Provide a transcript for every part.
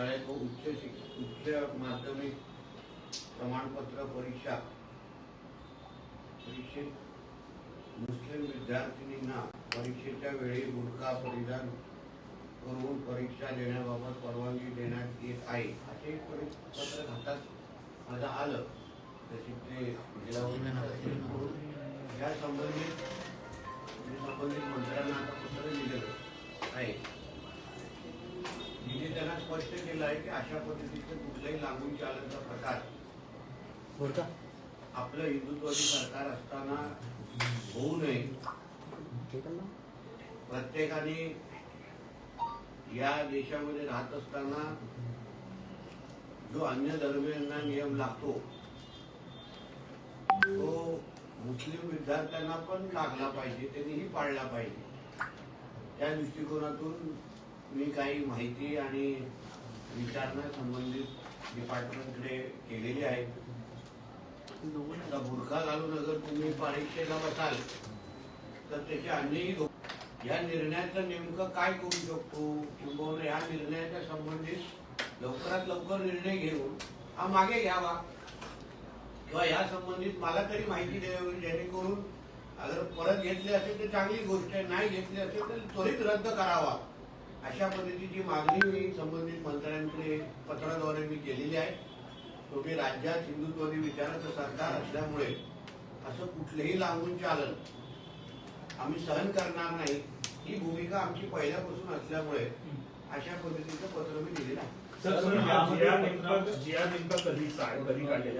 शाळेत व उच्च शिक उच्च माध्यमिक प्रमाणपत्र परीक्षा. परीक्षेत मुस्लिम विद्यार्थिनींना परीक्षेच्या वेळी गुटखा परिधान करून परीक्षा देण्याबाबत परवानगी देण्यात येत आहे. असे एक हातात माझं आलं. तशी ते या संबंधित संबंधित मंत्र्यांना आता पत्र लिहिलेलं आहे. तिने त्यांना स्पष्ट केलं आहे की अशा पद्धतीचे कुठल्याही लागून चालण्याचा प्रकार आपलं हिंदुत्वादी सरकार असताना होऊ नये. प्रत्येकाने या देशामध्ये राहत असताना जो अन्य धर्मियांना नियम लागतो तो मुस्लिम विद्यार्थ्यांना पण लागला पाहिजे त्यांनीही पाळला पाहिजे. त्या दृष्टिकोनातून मी काही माहिती आणि विचारणा संबंधित डिपार्टमेंटकडे केलेली आहे. आता बुरखा घालून अगर तुम्ही परीक्षेला बसाल तर त्याचे अन्यही या निर्णयाचं नेमकं काय करू शकतो? किंबहुना या निर्णयाच्या संबंधित लवकरात लवकर निर्णय घेऊन हा मागे घ्यावा. किंवा या संबंधित मला तरी माहिती द्यावी जेणेकरून अगर परत घेतली असेल तर चांगली गोष्ट आहे नाही घेतली असेल तर त्वरित रद्द करावा. अशा पद्धतीची मागणी मी संबंधित मंत्र्यांकडे पत्राद्वारे मी केलेली आहे. शेवटी राज्यात हिंदुत्वादी विचाराचं सरकार असल्यामुळे असं कुठलेही लागून चालन आम्ही सहन करणार नाही. ही भूमिका आमची पहिल्यापासून असल्यामुळे अशा पद्धतीचं पत्र मी दिलेलं आहे.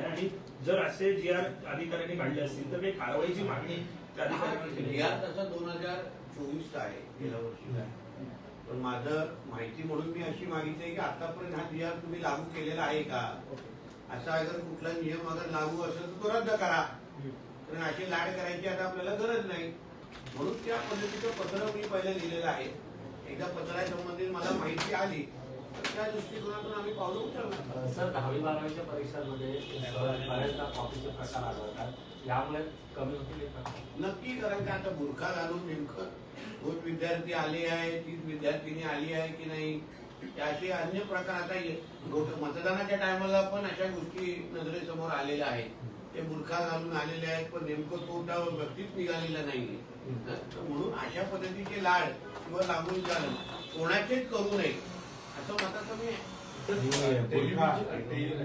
आणि जर असे जी आर अधिकाऱ्यांनी काढले असतील तर कारवाईची मागणी त्या अधिकाऱ्यांनी केली या तसा दोन हजार चोवीस आहे गेल्या वर्षीचा आहे. पण माझं माहिती म्हणून मी अशी मागितली आहे की आतापर्यंत हा नियम तुम्ही लागू केलेला आहे का? असा अगर कुठला नियम अगर लागू असेल तर तो रद्द करा. कारण अशी लाड करायची आता आपल्याला गरज नाही. म्हणून त्या पद्धतीचं पत्र मी पहिले लिहिलेलं आहे. एकदा पत्रासंबंधित मला माहिती आली तर त्या दृष्टिकोनातून आम्ही पावलं उचलणार. सर दहावी बारावीच्या परीक्षांमध्ये बऱ्याचदा कॉपीचे प्रकार आढळतात. यामुळे कमी होतील नक्की कारण का आता बुरखा घालून नेमकं दोन विद्यार्थी आले आहे तीन विद्यार्थिनी आली आहे की नाही? त्याचे असे अन्य प्रकार आता ये- मतदानाच्या टायमाला पण अशा गोष्टी नजरेसमोर आलेल्या आहेत. ते बुरखा घालून आलेले आहेत पण नेमकं तो व्यक्तीच निघालेला नाहीये. म्हणून अशा पद्धतीचे लाड किंवा लागून जाणं कोणाचेच करू नये असं मताचं मी आहे.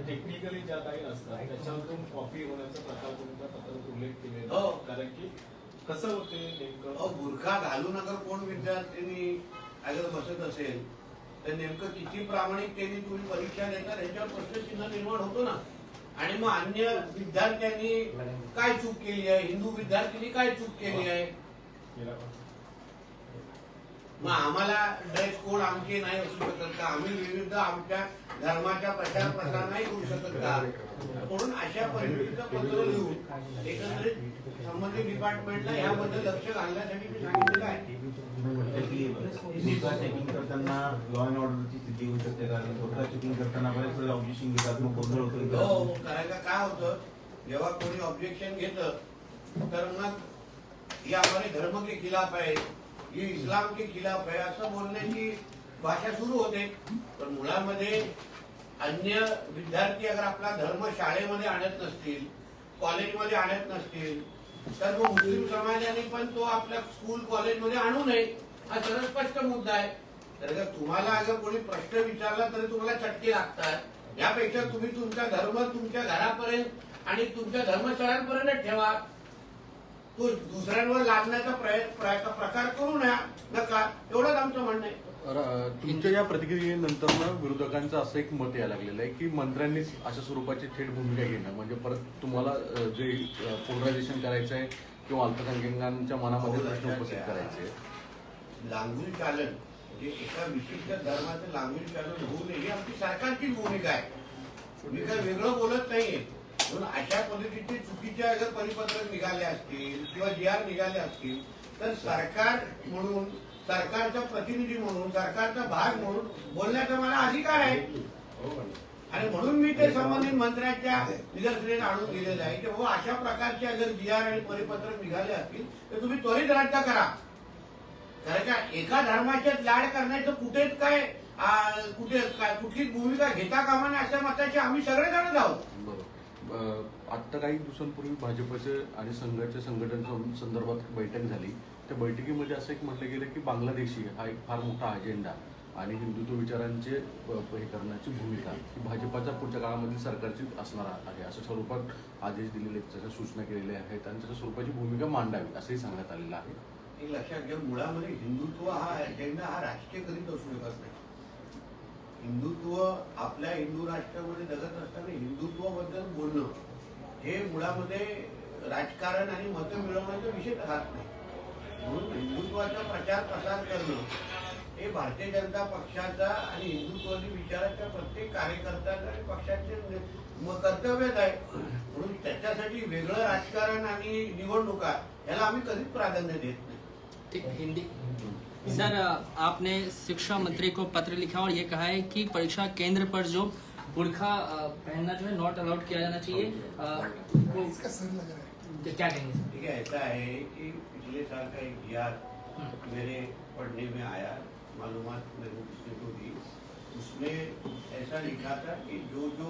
टेक्निकली ज्या काही असतात त्याच्यातून कॉपी होण्याचा प्रकार तुमच्या पत्रात उल्लेख केलेला हो. आहे. कारण की कसं होते नेमकं अहो बुरखा घालून अगर कोण विद्यार्थ्यांनी अगर बसत असेल तर नेमकं किती प्रामाणिकतेने तुम्ही परीक्षा देता ह्याच्यावर प्रश्नचिन्ह निर्माण होतो ना आणि मग अन्य विद्यार्थ्यांनी काय चूक केली आहे हिंदू विद्यार्थ्यांनी काय चूक केली आहे वर्षी. मग आम्हाला ड्रेस कोड आमचे नाही असू शकत का? आम्ही विविध आमच्या धर्माच्या प्रचार प्रसार नाही करू शकत का? म्हणून अशा पद्धतीचं पत्र लिहून एकंदरीत संबंधित डिपार्टमेंटला याबद्दल लक्ष घालण्यासाठी मी सांगितलेलं आहे. चेकिंग करताना लॉ अँड ऑर्डरची स्थिती होऊ शकते कारण स्वतः चेकिंग करताना बरेच वेळेला ऑब्जेक्शन घेतात मग गोंधळ हो होतो कारण का काय होतं? जेव्हा कोणी ऑब्जेक्शन घेतं तर मग ही हमारे धर्म के खिलाफ आहे ही इस्लाम के खिलाफ आहे असं बोलण्याची भाषा सुरू होते. पण मुळामध्ये अन्य विद्यार्थी अगर आपला धर्म शाळेमध्ये आणत नसतील कॉलेजमध्ये आणत नसतील तर मग मुस्लिम समाजाने पण तो आपल्या स्कूल कॉलेजमध्ये आणू नये हा सरळ स्पष्ट मुद्दा आहे. तर का तुम्हाला अगर कोणी प्रश्न विचारला तरी तुम्हाला चटके लागतात. यापेक्षा तुम्ही तुमचा धर्म तुमच्या घरापर्यंत आणि तुमच्या धर्मस्थळांपर्यंत ठेवा. तो दुसऱ्यांवर लादण्याचा प्रयत्न प्रय- प्रकार करू नया नका. एवढंच आमचं म्हणणं आहे. तुमच्या या प्रतिक्रियेनंतर ना विरोधकांचं असं एक मत यायला लागलेलं आहे की मंत्र्यांनीच अशा स्वरूपाची थेट भूमिका घेणं. म्हणजे परत तुम्हाला जे पोलरायझेशन करायचं आहे किंवा अल्पसंख्याकांच्या मनामध्ये प्रश्न उपस्थित करायचे. लांगुल चालन म्हणजे एका विशिष्ट धर्माचं लांगुल चालन होऊ नये ही आमची सरकारची भूमिका आहे. मी काय वेगळं बोलत नाहीये. म्हणून अशा पद्धतीचे चुकीचे जर परिपत्रक निघाले असतील किंवा जी आर निघाले असतील तर सरकार म्हणून सरकारचा प्रतिनिधी म्हणून सरकारचा भाग म्हणून बोलण्याचा मला अधिकार आहे. आणि म्हणून मी ते संबंधित मंत्र्यांच्या निदर्शनेत आणून दिलेलं आहे की बाबा अशा प्रकारचे जर जी आर आणि परिपत्रक निघाले असतील तर तुम्ही त्वरित रद्द करा. कारण का एका धर्माच्या लाड करण्याचं कुठेच काय कुठे काय- कुठलीच भूमिका घेता कामा नये अशा मताचे आम्ही सगळेजण आहोत. बरोबर आत्ता काही दिवसांपूर्वी भाजपचे आणि संघाच्या संघटन संदर्भात बैठक झाली. त्या बैठकीमध्ये असं एक म्हटलं गेलं की बांगलादेशी हा एक फार मोठा अजेंडा आणि हिंदुत्व विचारांचे हे करण्याची भूमिका ही भाजपाच्या पुढच्या काळामधील सरकारची असणार आहे असं स्वरूपात आदेश दिलेले आहेत, त्याच्या सूचना केलेल्या आहेत आणि त्याच्या स्वरूपाची भूमिका मांडावी असंही सांगण्यात आलेलं आहे. हे लक्षात घ्या मुळामध्ये हिंदुत्व हा अजेंडा हा राजकीय करीत असू शकत नाही. हिंदुत्व आपल्या हिंदू राष्ट्रामध्ये जगत असताना हिंदुत्वाबद्दल बोलणं हे मुळामध्ये राजकारण आणि मतं मिळवण्याचा विषय राहत नाही. म्हणून हिंदुत्वाचा प्रचार प्रसार करणं हे भारतीय जनता पक्षाचा आणि हिंदुत्वादी विचाराच्या प्रत्येक कार्यकर्त्याचं आणि पक्षाचे कर्तव्यच आहे. म्हणून त्याच्यासाठी वेगळं राजकारण आणि निवडणुका याला आम्ही कधीच प्राधान्य देत नाही. हिंदी। सर आपने शिक्षा मंत्री को पत्र लिखा और ये कहा है कि परीक्षा केंद्र पर जो बुरखा पहनना जो है नॉट अलाउड किया जाना चाहिए। उसको क्या कहेंगे ठीक है ऐसा है कि पिछले साल का एक जीआर मेरे पढ़ने में आया मालूमात मेरे को किसने को दी उसमें ऐसा लिखा था कि जो जो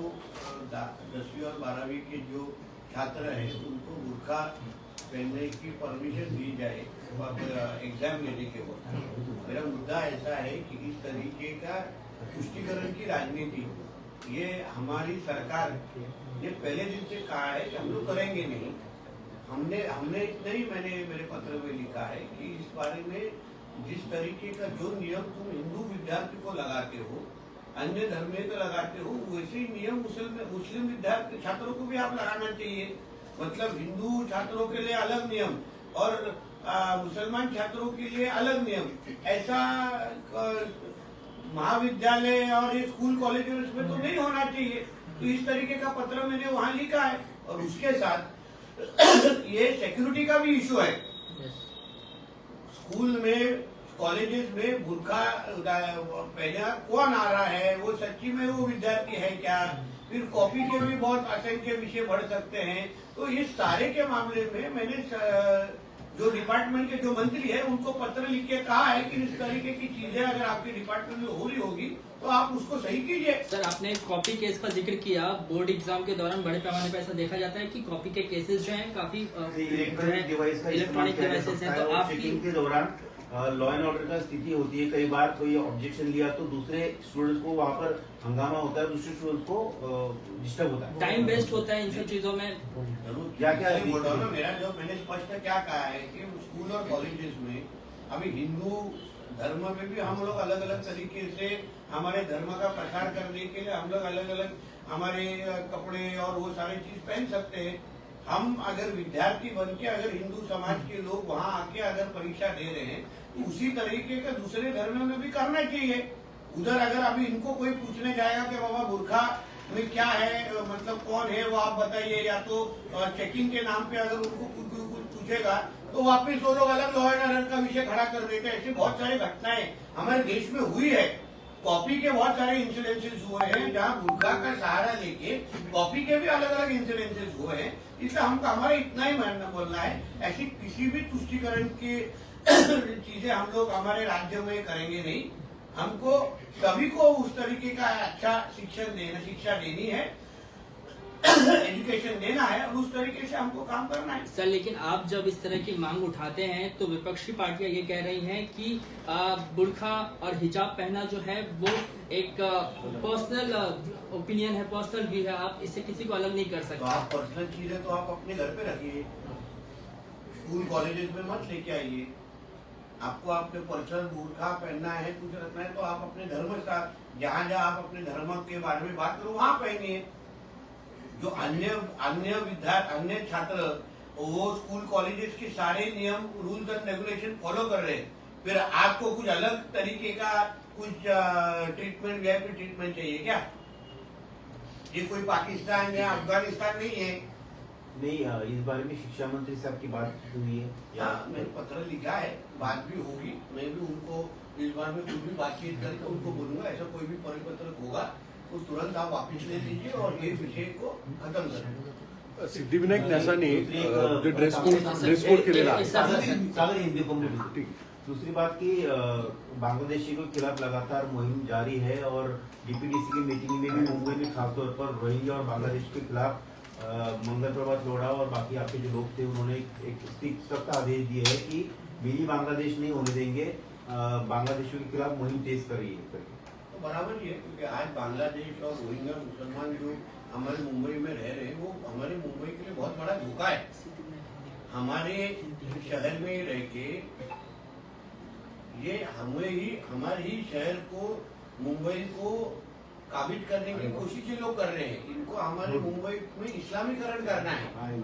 दसवीं और बारहवीं के जो छात्र हैं उनको बुरखा पहनने की परमिशन दी जाए एग्ज़ाम लेने के वक्त. मेरा मुद्दा ऐसा है कि इस तरीके का पुष्टिकरण की राजनीति, ये हमारी सरकार ने पहले दिन से कहा है कि हम लोग करेंगे नहीं. हमने हमने इतना ही मैंने, मेरे पत्र में लिखा है कि इस बारे में जिस तरीके का जो नियम तुम हिंदू विद्यार्थी को लगाते हो, अन्य धर्म को लगाते हो, वैसे ही नियम मुस्लिम मुस्लिम विद्यार्थी, छात्रों को भी आप लगाना चाहिए. मतलब हिंदू छात्रों के लिए अलग नियम और मुसलमान छात्रों के लिए अलग नियम। ऐसा महाविद्यालय और ये स्कूल कॉलेज में तो नहीं होना चाहिए। तो इस तरीके का पत्र मैंने वहाँ लिखा है और उसके साथ ये सिक्योरिटी का भी इशू है। स्कूल में कॉलेजेस में बुरखा पहना कौन आ रहा है? वो सच्ची में वो विद्यार्थी है क्या? फिर कॉपी के भी बहुत असंख्य विषय बढ़ सकते हैं। तो इस सारे के मामले में मैंने जो डिपार्टमेंट के जो मंत्री है उनको पत्र लिख के कहा है कि इस तरीके की चीज़ें अगर आपके डिपार्टमेंट में हो रही होगी तो आप उसको सही कीजिए। सर आपने कॉपी केस का ज़िक्र किया। बोर्ड एग्ज़ाम के दौरान बड़े पैमाने पर ऐसा देखा जाता है कि कॉपी के केसेस जो हैं काफ़ी इलेक्ट्रॉनिक डिवाइस का इलेक्ट्रॉनिक डिवाइसेस है। तो चेकिंग के दौरान लॉ एंड ऑर्डर का स्थिति होती है। कई बार कोई ऑब्जेक्शन लिया तो दूसरे स्टूडेंट्स को वहाँ पर हंगामा होता है दूसरे स्टूडेंट्स को डिस्टर्ब होता है। टाइम वेस्ट होता है इन सब चीज़ों में। क्या क्या हूँ मेरा जो मैंने स्पष्ट क्या कहा है कि स्कूल और कॉलेजेस में अभी हिंदू धर्म में भी हम लोग अलग अलग तरीके से हमारे धर्म का प्रसार करने के लिए हम लोग अलग अलग हमारे कपड़े और वो सारी चीज़ पहन सकते हैं। हम अगर विद्यार्थी बन के, अगर हिंदू समाज के लोग वहाँ आके अगर परीक्षा दे रहे हैं तो उसी तरीके का दूसरे धर्म में भी करना चाहिए। उधर अगर अभी इनको कोई पूछने जाएगा कि बाबा बुरखा में क्या है मतलब कौन है, वो आप बताइए, या तो चेकिंग के नाम पे अगर उनको कुछ कुछ- पूछेगा तो वापिस वो लोग अलग लॉ एंड का विषय खड़ा कर देते हैं। ऐसी बहुत सारी घटनाएँ हमारे देश में हुई है। कॉपी के बहुत सारे इंसिडेंसेस हुए हैं, जहाँ बुरखा का सहारा लेके कॉपी के भी अलग अलग इंसिडेंसेस हुए हैं। इसलिए हमको हमारा इतना ही मानना बोलना है, ऐसी किसी भी तुष्टिकरण की चीज़ें हम लोग हमारे राज्य में करेंगे नहीं। हमको सभी को उस तरीके का अच्छा शिक्षण देना, शिक्षा देनी है। एजुकेशन देना है और उस तरीके से हमको काम करना है। सर लेकिन आप जब इस तरह की मांग उठाते हैं तो विपक्षी पार्टियाँ ये कह रही हैं कि बुरखा और हिजाब पहनना जो है वो एक पर्सनल ओपिनियन है पर्सनल व्यू है आप इससे किसी को अलग नहीं कर सकते। तो आप पर्सनल चीज़ें तो आप अपने घर पे रखिए। स्कूल कॉलेजेस में मत लेके आइए। आपको आपके पर्सनल बूरखा पहनना है कुछ रखना है तो आप अपने धर्म के साथ जहाँ जहाँ आप अपने धर्म के बारे में बात करो वहाँ पहनिए। जो अन्य अन्य विद्यार्थी अन्य छात्र वो स्कूल कॉलेजेस के सारे नियम रूल्स एंड रेगुलेशन फॉलो कर रहे हैं। फिर आपको कुछ अलग तरीके का कुछ ट्रीटमेंट वीआईपी ट्रीटमेंट चाहिए क्या? ये कोई पाकिस्तान या अफ़गानिस्तान नहीं है? नहीं अ, इस बारे में शिक्षा मंत्री साहब की बात हुई है। या मैंने पत्र लिखा है बात भी होगी। मैं भी उनको इस बार में कुछ भी बातचीत करके उनको बोलूँगा ऐसा कोई भी परिपत्र होगा। तो तुरंत आप वापस ले लीजिए और ये विषय को खत्म करें। सिद्धिविनायक न्यासाने दूसरी जे ड्रेस कोड ड्रेस कोड केलेला आहे सागर हिंदी को दूसरी बात की बांग्लादेशी के खिलाफ लगातार मुहिम जारी है और डीपीडीसी की मीटिंग में भी मुंबई में खासतौर पर रोहिंग्या और बांग्लादेश के खिलाफ मंगल प्रभात लोढ़ा और बाकी आपके जो लोग थे उन्होंने एक- एक सख्त आदेश दिए है कि मिनी बांग्लादेश नहीं होने देंगे। बांग्लादेशियों के खिलाफ मुहिम तेज करिए करके तो बराबर ही है क्योंकि आज बांग्लादेश और रोहिंग्या मुसलमान जो हमारे मुंबई में रह रहे हैं वो हमारे मुंबई के लिए बहुत बड़ा धोखा है। हमारे शहर में रह के ये हमें ही हमारे ही शहर को मुंबई को काबिज करने की कोशिश लोग कर रहे हैं। इनको हमारे मुंबई में इस्लामीकरण करना है।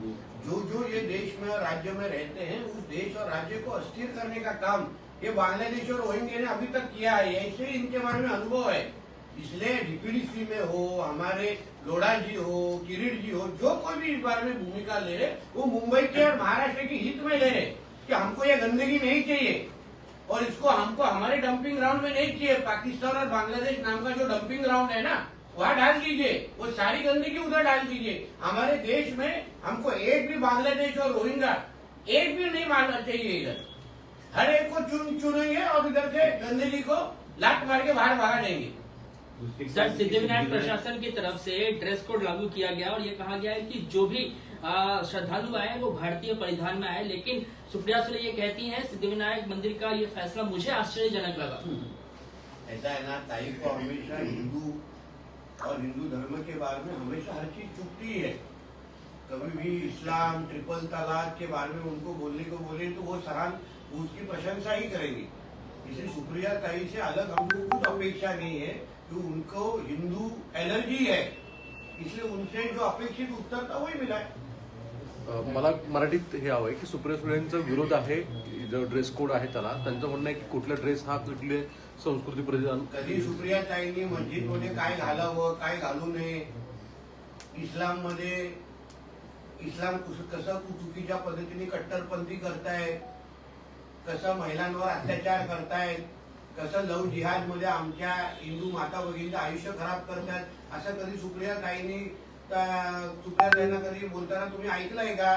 जो जो ये देश में और राज्य में रहते हैं उस देश और राज्य को अस्थिर करने का काम ये बांग्लादेश और रोहिंग्या ने अभी तक किया है, ऐसे ही इनके बारे में अनुभव है। इसलिए डीपीडीसी में हो, हमारे लोढ़ा जी हो, किरीट जी हो, जो कोई भी इस बारे में भूमिका ले रहे, वो मुंबई के और महाराष्ट्र के हित में ले रहे कि हमको ये गंदगी नहीं चाहिए। और इसको हमको हमारे डंपिंग ग्राउंड में नहीं चाहिए। पाकिस्तान और बांग्लादेश नाम का जो डंपिंग ग्राउंड है ना, वहाँ डाल दीजिए। वो सारी गंदगी उधर डाल दीजिए। हमारे देश में हमको एक भी बांग्लादेश और रोहिंग्या एक भी नहीं मानना चाहिए इधर। हर एक को चुन चुनेंगे और इधर से गंदगी को लात मार के बाहर भगा देंगे। सर बात- सिद्धिविनायक प्रशासन की तरफ़ से ड्रेस कोड लागू किया गया और ये कहा गया है कि जो भी श्रद्धालु आए वो भारतीय परिधान में आए लेकिन सुप्रिया सुले ये कहती हैं सिद्धिविनायक मंदिर का ये फैसला मुझे आश्चर्यजनक लगा। ऐसा है ना ताई को हमेशा हिंदू और हिंदू धर्म के बारे में हमेशा हर चीज़ चुपती है। कभी भी इस्लाम ट्रिपल तलाक के बारे में उनको बोलने को बोले तो वो सराहन उसकी प्रशंसा ही करेंगी। इसलिए सुप्रिया ताई से अलग हमको कुछ अपेक्षा नहीं है कि उनको हिंदू एलर्जी है। इसलिए उनसे जो अपेक्षित उत्तर था वही मिला है। मला मराठीत हे हवं आहे की सुप्रिया सुळेंचा विरोध आहे जो ड्रेस कोड आहे त्याला. त्यांचं म्हणणं आहे की कुठला ड्रेस हा कुठले संस्कृती परिधान कधी सुप्रिया ताईंनी मस्जिदमध्ये काय घालावं काय घालू नये? इस्लाममध्ये इस्लाम कुस- कसं चुकीच्या पद्धतीने कट्टरपंथी करतायत? कसं महिलांवर अत्याचार करतायत कसं लव जिहादमध्ये आमच्या हिंदू माता भगिनीचं आयुष्य खराब करतात असं कधी सुप्रिया ताईंनी सुप्रिया कधी बोलताना तुम्ही ऐकलंय का?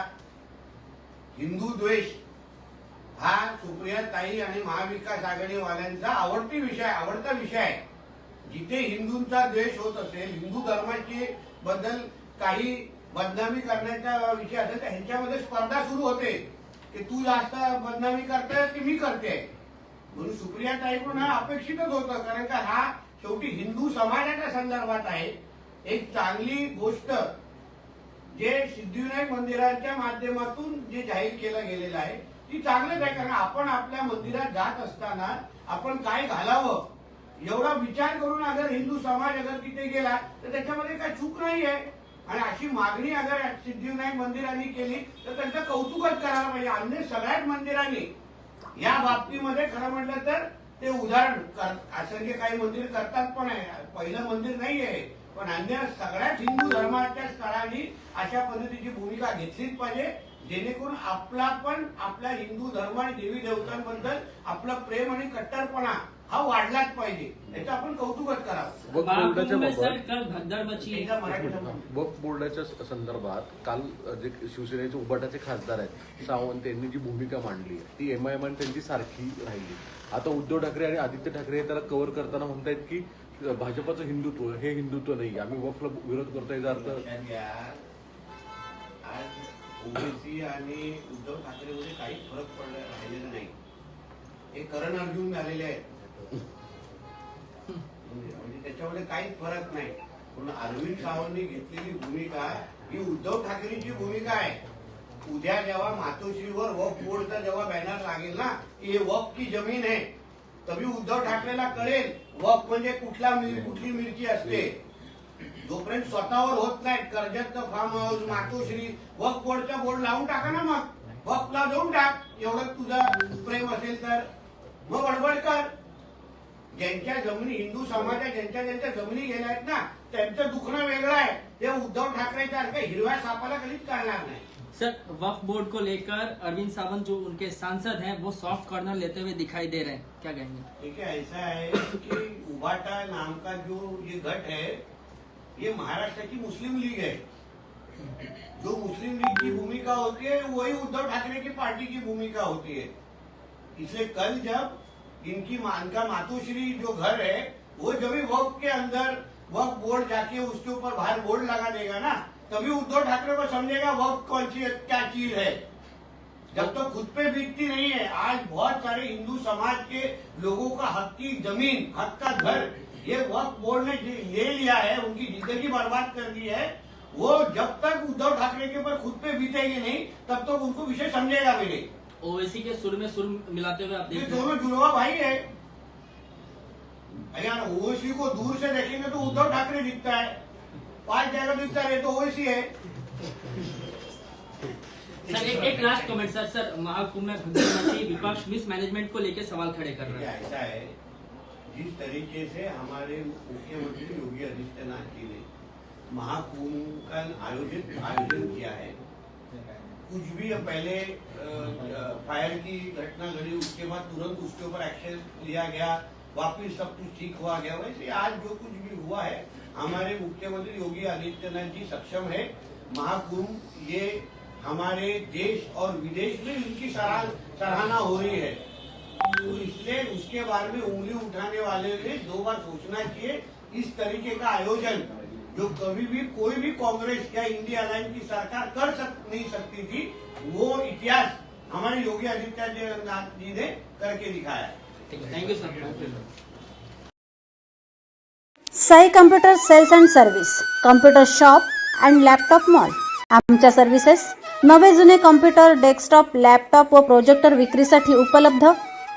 हिंदू द्वेष हा सुप्रिया ताई आणि महाविकास आघाडीवाल्यांचा आवडती विषय आवडता विषय आहे. जिथे हिंदूंचा द्वेष होत असेल हिंदू धर्माची बद्दल काही बदनामी करण्याचा विषय असेल तर ह्यांच्यामध्ये स्पर्धा सुरू होते. की तू जास्त बदनामी करते की मी करते म्हणून सुप्रिया ताईकडून हा अपेक्षितच होतं कारण का हा शेवटी हिंदू समाजाच्या संदर्भात आहे. एक चांगली गोष्ट जे सिद्धिविनायक मंदिराच्या माध्यमातून जे जाहीर केलं गेलेलं आहे ती चांगलंच आहे कारण आपण आपल्या मंदिरात जात असताना आपण काय घालावं? एवढा विचार करून अगर हिंदू समाज अगर तिथे गेला तर त्याच्यामध्ये काय चूक नाही आहे आणि अशी मागणी अगर सिद्धिविनायक मंदिरांनी केली तर त्यांचं कौतुकच करायला पाहिजे. अन्य सगळ्याच मंदिरांनी या बाबतीमध्ये खरं म्हटलं तर ते उदाहरण असंख्य काही मंदिर करतात पण आहे. पहिलं मंदिर नाही आहे पण अन्य सगळ्याच हिंदू धर्माच्या स्थळांनी अशा पद्धतीची भूमिका घेतलीच पाहिजे. जेणेकरून आपला पण आपल्या हिंदू धर्म आणि देवी देवतांबद्दल आपलं प्रेम आणि कट्टरपणा हा वाढलाच पाहिजे. याचं आपण कौतुकच करावं. बोर्डाच्या एकदा मराठी समजून. वक्फ संदर्भात काल जे शिवसेनेचे उबाटाचे खासदार आहेत सावंत यांनी जी भूमिका मांडली ती एमआयएम आणि त्यांची सारखी राहिली. आता उद्धव ठाकरे आणि आदित्य ठाकरे हे त्याला कव्हर करताना म्हणतायत की भाजपाचं हिंदुत्व हे हिंदुत्व नाही आम्ही वफला विरोध करतोय याचा अर्थ लक्षात घ्या. आज ओबीसी आणि उद्धव ठाकरेमध्ये काहीच फरक पडला राहिलेला नाही. हे करण अर्जुन झालेले आहेत. म्हणजे, म्हणजे त्याच्यामध्ये काहीच फरक नाही. पण अरविंद सावंतनी घेतलेली भूमिका ही उद्धव ठाकरेची भूमिका आहे. उद्या जेव्हा मातोश्रीवर वक बोर्डचा जेव्हा बॅनर लागेल ना की हे वक की जमीन आहे तभी उद्धव ठाकरेला कळेल वक म्हणजे कुठला मिर- कुठली मिरची असते. जोपर्यंत स्वतःवर होत नाही कर्जतचं फार्म हाऊस मातोश्री वक बोर्डचा बोर्ड लावून टाका ना मग. वकला जाऊन टाक. एवढं तुझं प्रेम असेल तर. मग बडबड कर. ज्यांच्या जमिनी हिंदू समाजात ज्यांच्या ज्यांच्या जमिनी गेल्या आहेत ना त्यांचं दुखणं वेगळं आहे. ते उद्धव ठाकरे सारखं हिरव्या सापाला कधीच कळणार नाही. सर वक्फ बोर्ड को लेकर अरविंद सावंत जो उनके सांसद हैं वो सॉफ्ट कॉर्नर लेते हुए दिखाई दे रहे हैं। क्या कहेंगे? देखिए ऐसा है कि उबाटा नाम का जो ये गट है ये महाराष्ट्र की मुस्लिम लीग है। जो मुस्लिम लीग की भूमिका होती है वही उद्धव ठाकरे की पार्टी की भूमिका होती है। इसलिए कल जब इनकी मा- इनका मातोश्री जो घर है, वो जब भी वक्त के अंदर वक्त बोर्ड जाके उसके ऊपर बाहर बोर्ड लगा देगा ना, तभी उद्धव ठाकरे को समझेगा वक्त कौन सी क्या चीज़ है। जब तो खुद पे बीतती नहीं है, आज बहुत सारे हिंदू समाज के लोगों का हक की ज़मीन, हक का घर, ये वक्त बोर्ड ने ले लिया है, उनकी ज़िंदगी बर्बाद कर दी है, वो जब तक उद्धव ठाकरे के ऊपर खुद पे बीतेगी नहीं, तब तक तो उनको विषय समझेगा भी नहीं। ओवैसी के सुर में सुर मिलाते हुए आप ये देख रहे हैं। दोनों जुड़वा भाई है। यार ओवैसी को दूर से देखेंगे तो उद्धव ठाकरे दिखता है। पाँच जगह दिखता है तो ओवैसी है। सर एक, एक last comment sir sir Mahakumbh में भगवती विपक्ष मिसमैनेजमेंट को लेकर सवाल खड़े कर रहे हैं। ऐसा है जिस तरीके से हमारे मुख्यमंत्री योगी आदित्यनाथ जी ने महाकुंभ का आयोजित आयोजन किया है कुछ भी पहले फायर की घटना घटी, उसके बाद तुरंत उसके ऊपर एक्शन लिया गया, वापिस सब कुछ ठीक हुआ गया, वैसे आज जो कुछ भी हुआ है, हमारे मुख्यमंत्री योगी आदित्यनाथ जी सक्षम है। महाकुंभ, ये हमारे देश और विदेश में सराह, सराहना हो रही है। तो इसलिए उसके बारे में उंगली उठाने वाले ने दो बार सोचना चाहिए इस तरीके का आयोजन जो कभी भी कोई भी कांग्रेस या इंडिया अलायंस की सरकार कर सक नहीं सकती थी वो इतिहास हमारे योगी आदित्यनाथ जी ने करके दिखाया है। Thank you sir Sai computer sales and service computer shop and laptop mall. आमच्या सर्व्हिसेस नवे जुने कम्प्युटर डेस्कटॉप लॅपटॉप व प्रोजेक्टर विक्रीसाठी उपलब्ध